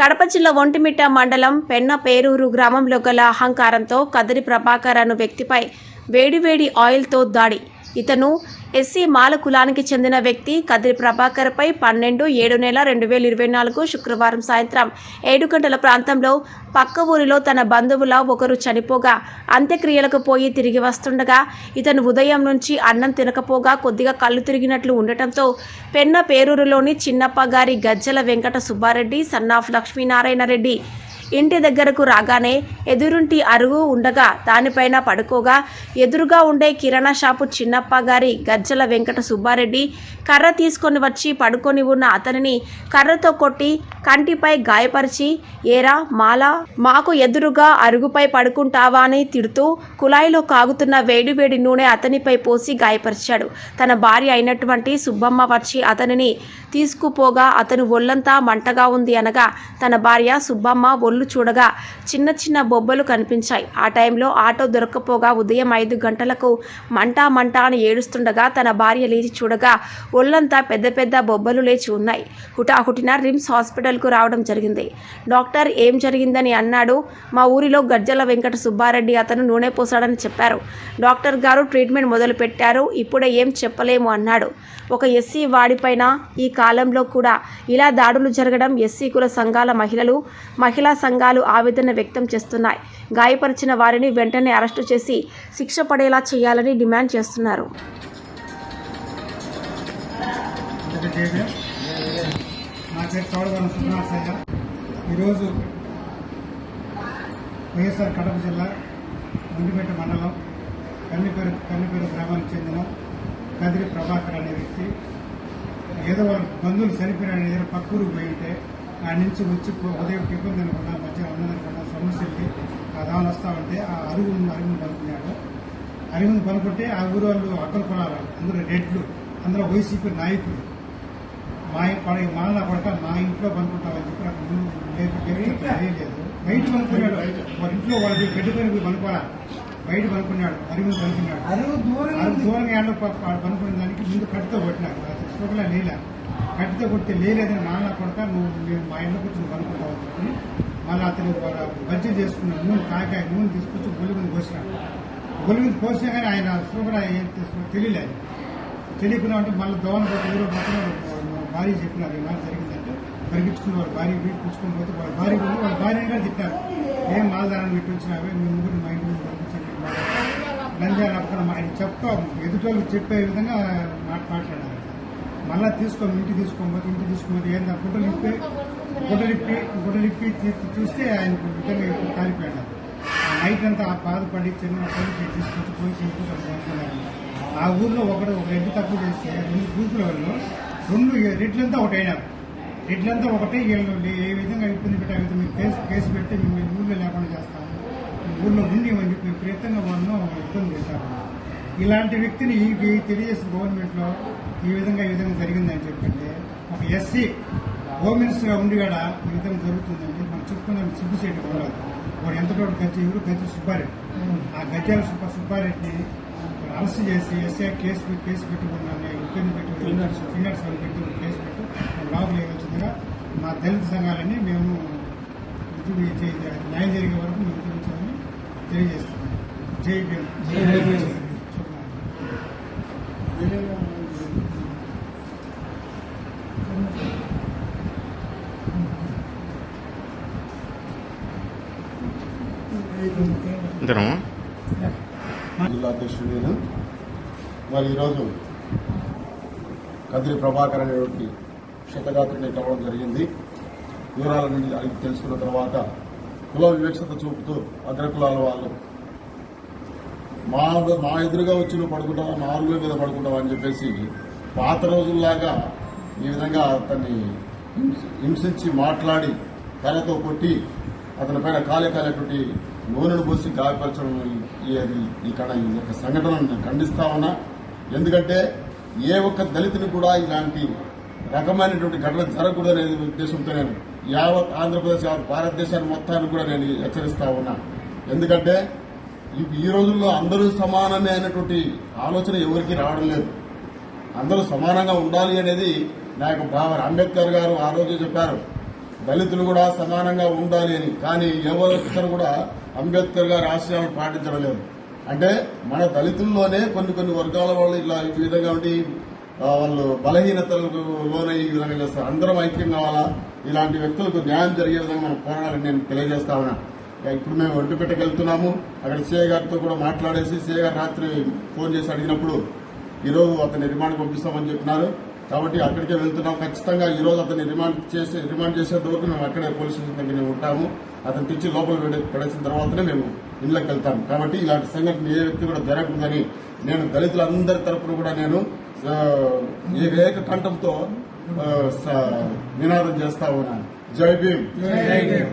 కడప జిల్లా ఒంటిమిట్ట మండలం పెన్న పేరూరు గ్రామంలో గల అహంకారంతో కదిరి ప్రభాకర్ అను వ్యక్తిపై వేడివేడి ఆయిల్తో దాడి. ఇతను ఎస్సీ మాల కులానికి చెందిన వ్యక్తి కదిరి ప్రభాకర్పై పన్నెండు ఏడు నెల రెండు వేల ఇరవై నాలుగు శుక్రవారం సాయంత్రం ఏడు గంటల ప్రాంతంలో పక్క ఊరిలో తన బంధువుల ఒకరు చనిపోగా అంత్యక్రియలకు పోయి తిరిగి వస్తుండగా ఇతను ఉదయం నుంచి అన్నం తినకపోగా కొద్దిగా కళ్ళు తిరిగినట్లు ఉండటంతో పెన్న పేరూరులోని చిన్నప్ప గారి గజ్జల వెంకట సుబ్బారెడ్డి సన్నాఫ్ లక్ష్మీనారాయణ రెడ్డి ఇంటి దగ్గరకు రాగానే ఎదురుంటి అరుగు ఉండగా దానిపైన పడుకోగా ఎదురుగా ఉండే కిరాణా షాపు చిన్నప్ప గారి గజ్జల వెంకట సుబ్బారెడ్డి కర్ర తీసుకొని వచ్చి పడుకొని ఉన్న అతనిని కర్రతో కొట్టి కంటిపై గాయపరిచి ఏరా మాల మాకు ఎదురుగా అరుగుపై పడుకుంటావా అని తిడుతూ కుళాయిలో కాగుతున్న వేడివేడి నూనె అతనిపై పోసి గాయపరిచాడు. తన భార్య అయినటువంటి సుబ్బమ్మ వచ్చి అతనిని తీసుకుపోగా అతను ఒళ్ళంతా మంటగా ఉంది అనగా తన భార్య సుబ్బమ్మ ఒళ్ళు చూడగా చిన్న చిన్న బొబ్బలు కనిపించాయి. ఆ టైంలో ఆటో దొరక్కపోగా ఉదయం ఐదు గంటలకు మంట మంట అని ఏడుస్తుండగా తన భార్య లేచి చూడగా ఒళ్ళంతా పెద్ద పెద్ద బొబ్బలు లేచి ఉన్నాయి. హుటాహుటిన రిమ్స్ హాస్పిటల్కు రావడం జరిగింది. డాక్టర్ ఏం జరిగిందని అన్నాడు. మా ఊరిలో గజ్జల వెంకట సుబ్బారెడ్డి అతను నూనె పోసాడని చెప్పారు. డాక్టర్ గారు ట్రీట్మెంట్ మొదలు పెట్టారు ఇప్పుడే ఏం చెప్పలేము అన్నాడు. ఒక ఎస్సీ వాడిపైన ఈ కాలంలో కూడా ఇలా దాడులు జరగడం ఎస్సీ కుల సంఘాల మహిళలు మహిళా సంఘాలు ఆవేదన వ్యక్తం చేస్తున్నాయి. గాయపరిచిన వారిని వెంటనే అరెస్టు చేసి శిక్ష పడేలా చేయాలని డిమాండ్ చేస్తున్నారు. నా పేరు చౌడవరం సుబ్రహ్మణ్య ఈరోజు వైఎస్ఆర్ కడప జిల్లా గుండిపేట మండలం కన్నిపేరు కన్నిపేరు గ్రామానికి చెందిన కదిరి ప్రభాకర్ అనే వ్యక్తి ఏదో వాళ్ళ బంధువులు చనిపోయిన ఏదో పక్కూరు పోయి ఉంటే ఆ నుంచి వచ్చి ఉదయం టిఫిన్ తినకుండా మధ్య అన్నం తినకుండా సమస్యలకి ఆ దాని వస్తా ఉంటే ఆ అరుగు అరుగును పనుకున్నాడు అరుగును పనుకుంటే ఆ ఊరు వాళ్ళు అక్కల కులాలు అందులో రెడ్లు అందులో వైసీపీ నాయకులు. మా పడ మాల కొడక మా ఇంట్లో పనుకుంటామని చెప్పి నాకు ముందు లేదు బయట పనుకున్నాడు వాళ్ళ ఇంట్లో వాళ్ళకి గడ్డ పని పోయి పనుకోవాలా బయట పనుకున్నాడు అరుగు పనుకున్నాడు అరుగు దూరం దూరంగా పనుకునే దానికి ముందు కట్టుతో కొట్టినాడు. అతను సుఖలా లేలా కట్టుతో కొడితే లేదని నాన్న కొడతా నువ్వు నేను మా ఇంట్లో కూర్చొని కనుక్కుంటావు అని మళ్ళీ అతను బజ్జీ చేసుకున్న నూనె కాకాయ నూనె తీసుకొచ్చి గొలుగుని పోసినాడు గొలుగుని పోసినా కానీ ఆయన సూపర్ ఏం తీసుకున్నా తెలియలేదు. తెలియకుండా అంటే మళ్ళీ దోవన పోతే ఎవరో పక్కన భార్య చెప్పినారు ఈ జరిగిందంటే పరిగించుకుని వాళ్ళ భార్య పిలుచుకొని పోతే వాళ్ళ భార్య పోయి వాళ్ళ భార్యని కూడా తిట్టారు. ఏం మాలదారాన్ని పెట్టి వచ్చినావే? మీ ముగ్గురు మా ఇంటి ముందు పంపించండి. నంద్యాల అక్కడ ఆయన చెప్తా ఎదుటోళ్ళు చెప్పే విధంగా మాట్లాడారు మళ్ళా తీసుకోని ఇంటికి తీసుకోకపోతే ఇంటికి తీసుకోకపోతే ఏందా గుడ్డలు ఇప్పి గుడ్డలు ఇప్పి గుడ్డలు ఇప్పి చూస్తే ఆయన ఇప్పుడు కాలిపోయాడు. ఆ నైట్ అంతా ఆ బాధపడి చిన్న పనికి తీసుకొచ్చి పోయి చేసుకుంటారు ఆ ఊర్లో ఒకడు ఒక రెడ్డి తప్పు చేస్తే రెండు గ్రూపుల వాళ్ళు రెండు రెడ్లంతా ఒకటి అయినారు. రెడ్లంతా ఒకటే వీళ్ళు ఏ విధంగా ఇబ్బంది పెట్టారు మీరు కేసు కేసు పెట్టి మేము మీ ఊర్లో లేకుండా చేస్తాము. ఊర్లో ఉండి అని చెప్పి విపరీతంగా వాళ్ళను ఇబ్బంది పెట్టారు. ఇలాంటి వ్యక్తిని ఈ తెలుగుదేశం గవర్నమెంట్లో ఈ విధంగా ఈ విధంగా జరిగిందని చెప్పండి. ఒక ఎస్సీ హోమ్ మినిస్టర్గా ఉండి కూడా ఈ విధంగా జరుగుతుందంటే మనం చెప్పుకున్నాం సిగ్గుచేటి ఉండదు వాడు ఎంత తోడు గజ్జి ఎవరు గజ్జి సుబ్బారెడ్డి. ఆ గజ్జాల సుబ్బ సుబ్బారెడ్డిని అరెస్ట్ చేసి ఎస్ఐ కేసు కేసు పెట్టుకున్నాను ఇబ్బంది పెట్టి ఫింగర్స్ వాళ్ళు పెట్టి కేసు పెట్టి. లోపల వేయవలసిందిగా మా దళిత సంఘాలని మేము న్యాయం జరిగే వరకు మేము తెలియజేస్తున్నాం. జై భీమ్. జై భీమ్. జిల్లా అధ్యక్షుడు నేను మరి ఈరోజు కదిరి ప్రభాకర్ అనేటువంటి క్షతగాత్రుని కలవడం జరిగింది. వివరాలన్నీ అడిగి తెలుసుకున్న తర్వాత కుల వివక్షత చూపుతూ అగ్రకులాల వాళ్ళు మా మా ఎదురుగా వచ్చి పడుకుంటావా మా ఆరుగుల మీద పడుకుంటావా అని చెప్పేసి పాత రోజుల్లాగా ఈ విధంగా అతన్ని హింసించి మాట్లాడి కర్రతో కొట్టి అతని పైన కాలే కాలేటువంటి నూనెను పోసి గాయపరచడం అది ఈ ఈ యొక్క సంఘటనను నేను ఖండిస్తా ఉన్నా. ఎందుకంటే ఏ ఒక్క దళితుని కూడా ఇలాంటి రకమైనటువంటి ఘటన జరగకూడదనే ఉద్దేశంతో నేను యావత్ ఆంధ్రప్రదేశ్ భారతదేశాన్ని మొత్తాన్ని కూడా నేను హెచ్చరిస్తా ఉన్నా. ఎందుకంటే ఈ- ఈ రోజుల్లో అందరూ సమానమే అనేటువంటి ఆలోచన ఎవరికి రావడం లేదు. అందరూ సమానంగా ఉండాలి అనేది నా యొక్క భావన అంబేద్కర్ గారు ఆ రోజు చెప్పారు. దళితులు కూడా సమానంగా ఉండాలి అని. కానీ ఎవరు కూడా అంబేద్కర్ గారి ఆశయాలను పాటించడం లేదు. అంటే మన దళితుల్లోనే కొన్ని కొన్ని వర్గాల వాళ్ళు ఇలా ఈ విధంగా ఉండి వాళ్ళు బలహీనతలకు లోనై ఈ విధంగా చేస్తారు. అందరం ఐక్యం కావాలా? ఇలాంటి వ్యక్తులకు న్యాయం జరిగే విధంగా మనం పోరాడాలని నేను తెలియజేస్తా ఉన్నాను ఇప్పుడు మేము ఒడ్డుపేటకి వెళ్తున్నాము. అక్కడ సీఏ గారితో కూడా మాట్లాడేసి సీఏ గారు రాత్రి ఫోన్ చేసి అడిగినప్పుడు ఈరోజు అతన్ని రిమాండ్ పంపిస్తామని చెప్పినారు. కాబట్టి అక్కడికే వెళ్తున్నాం. ఖచ్చితంగా ఈరోజు అతన్ని రిమాండ్ చేసి రిమాండ్ చేసేంత వరకు మేము అక్కడే పోలీస్ స్టేషన్ దగ్గర ఉంటాము. అతను తెచ్చి లోపల పడేసిన తర్వాతనే మేము ఇళ్ళకి వెళ్తాం. కాబట్టి ఇలాంటి సంఘటన ఏ వ్యక్తి కూడా జరగకుందని నేను దళితులందరి తరపున కూడా నేను ఈ వేక కంఠంతో నినాదం చేస్తా ఉన్నాను. జై భీమ్. జై భీమ్.